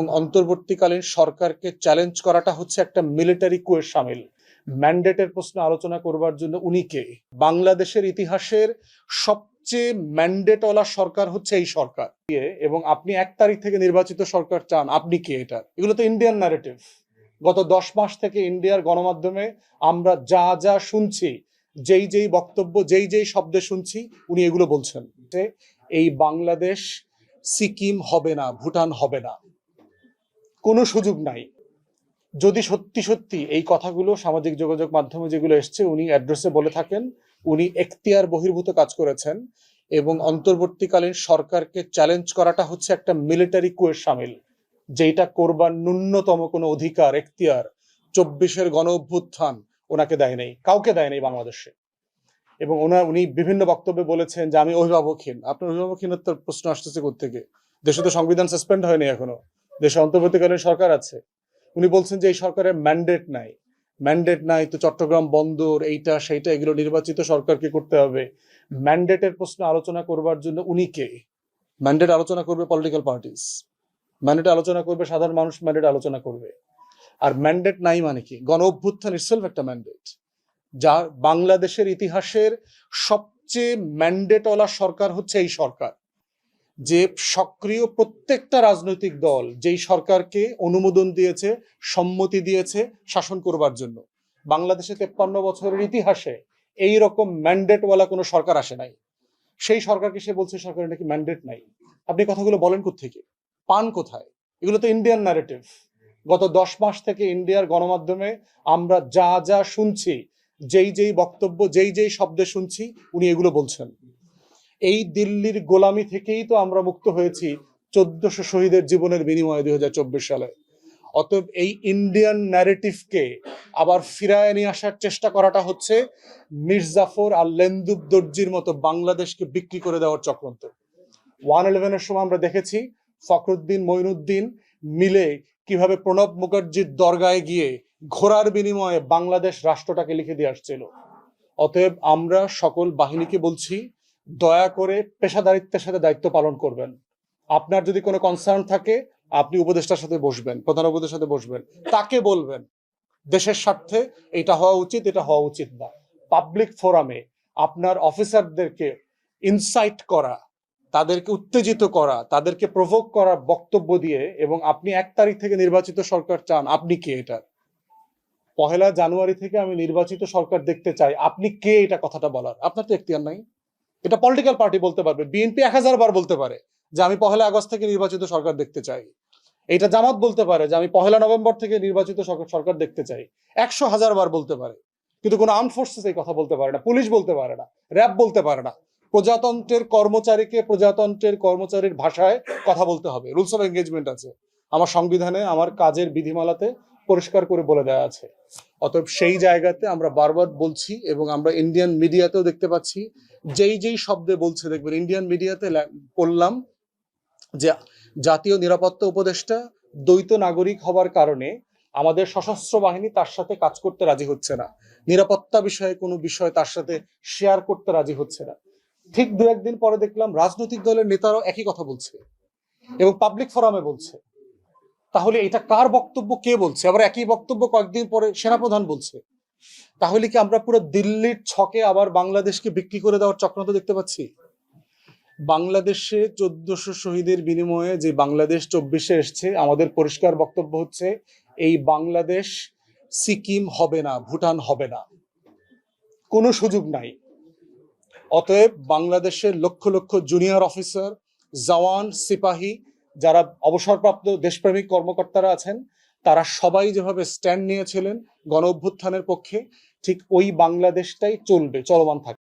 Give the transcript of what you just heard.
এবং অন্তর্বর্তীকালীন সরকারকে চ্যালেঞ্জ করাটা হচ্ছে একটা মিলিটারি কুয়ের সামিল। ম্যান্ডেটের প্রশ্ন আলোচনা করবার জন্য উনি কে? বাংলাদেশের ইতিহাসের সবচেয়ে ম্যান্ডেটওয়ালা সরকার হচ্ছে এই সরকার। এবং আপনি এক তারিখ থেকে নির্বাচিত সরকার চান, আপনি কে এটা? এগুলো তো ইন্ডিয়ান ন্যারেটিভ গত দশ মাস থেকে ইন্ডিয়ার গণমাধ্যমে আমরা যা যা শুনছি, যেই যেই বক্তব্য, যেই যেই শব্দে শুনছি, উনি এগুলো বলছেন। যে এই বাংলাদেশ সিকিম হবে না, ভুটান হবে না। কোনো সুযোগ নাই। যদি সত্যি সত্যি এই কথাগুলো সামাজিক যোগাযোগ মাধ্যমে যেগুলো এসছে, উনি অ্যাড্রেসে বলে থাকেন, উনি এখতিয়ার বহির্ভূত কাজ করেছেন এবং অন্তর্বর্তীকালীন সরকারকে চ্যালেঞ্জ করাটা হচ্ছে একটা মিলিটারি কুয়ের সামিল যেটা করবার ন্যূনতম কোনো অধিকার, এখতিয়ার চব্বিশের গণ অভ্যুত্থান ওনাকে দেয় নাই, কাউকে দেয় নাই বাংলাদেশে। এবং ওনার উনি বিভিন্ন বক্তব্যে বলেছেন যে, আমি অভিভাবকহীন। আপনার অভিভাবকহীনতার প্রশ্ন আসতেছে থেকে দেশে তো সংবিধান সাসপেন্ড হয়নি এখনও। দেশে অন্তর্বর্তীকালীন সরকার আছে। উনি বলছেন যে এই সরকারের ম্যান্ডেট নাই। ম্যান্ডেট নাই তো চট্টগ্রাম বন্দর, এইটা, সেইটা, এগুলো নির্বাচিত সরকারকে করতে হবে। ম্যান্ডেটের প্রশ্ন আলোচনা করবার জন্য উনি কে? ম্যান্ডেট আলোচনা করবে পলিটিক্যাল পার্টিস ম্যান্ডেট আলোচনা করবে সাধারণ মানুষ ম্যান্ডেট আলোচনা করবে। আর ম্যান্ডেট নাই মানে কি? গণ অভ্যুত্থান ইটসেলফ একটা ম্যান্ডেট যা বাংলাদেশের ইতিহাসের সবচেয়ে ম্যান্ডেটওয়ালা সরকার হচ্ছে এই সরকার। যে সক্রিয় প্রত্যেকটা রাজনৈতিক দল যেই সরকারকে অনুমোদন দিয়েছে, সম্মতি দিয়েছে শাসন করবার জন্য। বাংলাদেশে তেপ্পান্ন বছরের ইতিহাসে এই রকম ম্যান্ডেটওয়ালা কোনো সরকার আসে নাই। সেই সরকারকে সে বলছে সরকারের নাকি ম্যান্ডেট নাই। আপনি কথাগুলো বলেন কোথেকে পান কোথায়? এগুলো তো ইন্ডিয়ান ন্যারেটিভ গত দশ মাস থেকে ইন্ডিয়ার গণমাধ্যমে আমরা যা যা শুনছি, যেই যেই বক্তব্য, যেই যেই শব্দে শুনছি, উনি এগুলো বলছেন। এই দিল্লির গোলামি থেকেই তো আমরা মুক্ত হয়েছি চোদ্দশো শহীদের জীবনের বিনিময়ে দুই হাজার চব্বিশ সালে। অতএব এই ইন্ডিয়ান ন্যারেটিভকে আবার ফিরায় নিয়ে আসার চেষ্টা করাটা হচ্ছে মির্জাফর আর লেন্দুব দর্জির মতো বাংলাদেশকে বিক্রি করে দেওয়ার চক্রান্ত। ওয়ান ইলেভেনের সময় আমরা দেখেছি ফখরুদ্দিন মঈনুদ্দিন মিলে কীভাবে প্রণব মুখার্জির দরগায় গিয়ে ঘোরার বিনিময়ে বাংলাদেশ রাষ্ট্রটাকে লিখে দিয়ে আসছিল। অতএব আমরা সকল বাহিনীকে বলছি দয়া করে পেশাদারিত্বের সাথে দায়িত্ব পালন করবেন। আপনার যদি কোনো কনসার্ন থাকে, আপনি উপদেষ্টার সাথে বসবেন, প্রধান উপদেষ্টার সাথে বসবেন। তাকে বলবেন, দেশের স্বার্থে এটা হওয়া উচিত, এটা হওয়া উচিত না। পাবলিক ফোরামে আপনার অফিসারদেরকে ইনসাইট করা, তাদেরকে উত্তেজিত করা, তাদেরকে প্রভোগ করা বক্তব্য দিয়ে এবং আপনি এক তারিখ থেকে নির্বাচিত সরকার চান, আপনি কে এটা? পহেলা জানুয়ারি থেকে আমি নির্বাচিত সরকার দেখতে চাই, আপনি কে এটা কথাটা বলার? আপনার তো এখতিয়ার নাই। এটা পলিটিক্যাল পার্টি বলতে পারবে বিএনপি এক হাজার বার বলতে পারে যে আমি পহেলা আগস্ট থেকে নির্বাচিত সরকার দেখতে চাই। এটা জামাত বলতে পারে যে আমি পহেলা নভেম্বর থেকে নির্বাচিত সরকার- দেখতে চাই। একশো হাজার বার বলতে পারে। কিন্তু কোনো আর্ম ফোর্সেস এই কথা বলতে পারে না, পুলিশ বলতে পারে না র্যাব বলতে পারে না। প্রজাতন্ত্রের কর্মচারীকে প্রজাতন্ত্রের কর্মচারীর ভাষায় কথা বলতে হবে। রুলস অফ এঙ্গেজমেন্ট আছে। আমার সংবিধানে, আমার কাজের বিধিমালাতে পরিষ্কার করে বলে দেওয়া আছে। অতএব সেই জায়গাতে আমরা বারবার বলছি এবং আমরা ইন্ডিয়ান মিডিয়াতেও দেখতে পাচ্ছি। যেই যেই শব্দে বলছে, দেখবেন ইন্ডিয়ান মিডিয়াতে পড়লাম যে জাতীয় নিরাপত্তা উপদেষ্টা, দ্বৈত নাগরিক হবার কারণে আমাদের সশস্ত্র বাহিনী তার সাথে কাজ করতে রাজি হচ্ছে না। নিরাপত্তা বিষয়ে কোনো বিষয় তার সাথে শেয়ার করতে রাজি হচ্ছে না। ঠিক দু একদিন পরে দেখলাম রাজনৈতিক দলের নেতারাও একই কথা বলছে এবং পাবলিক ফোরামে বলছে। তাহলে এটা কার বক্তব্য? কে বলছে? আবার একই বক্তব্য কয়েকদিন পরে সেনাপ্রধান বলছে। তাহলে কি আমরা পুরো দিল্লির ছকে আবার বাংলাদেশকে বিক্রি করে দেওয়ার চক্রান্ত দেখতে পাচ্ছি? বাংলাদেশে চোদ্দশো শহীদের বিনিময়ে যে বাংলাদেশ চব্বিশে এসছে, আমাদের পরিষ্কার বক্তব্য হচ্ছে, এই বাংলাদেশ সিকিম হবে না, ভুটান হবে না। কোনো সুযোগ নাই। অতএব বাংলাদেশের লক্ষ লক্ষ জুনিয়র অফিসার জওয়ান, সিপাহী যারা অবসরপ্রাপ্ত দেশপ্রেমিক কর্মকর্তারা আছেন, তারা সবাই যেভাবে স্ট্যান্ড নিয়েছিলেন গণ অভ্যুত্থানের পক্ষে, ঠিক ওই বাংলাদেশটাই চলবে, চলমান থাকবে।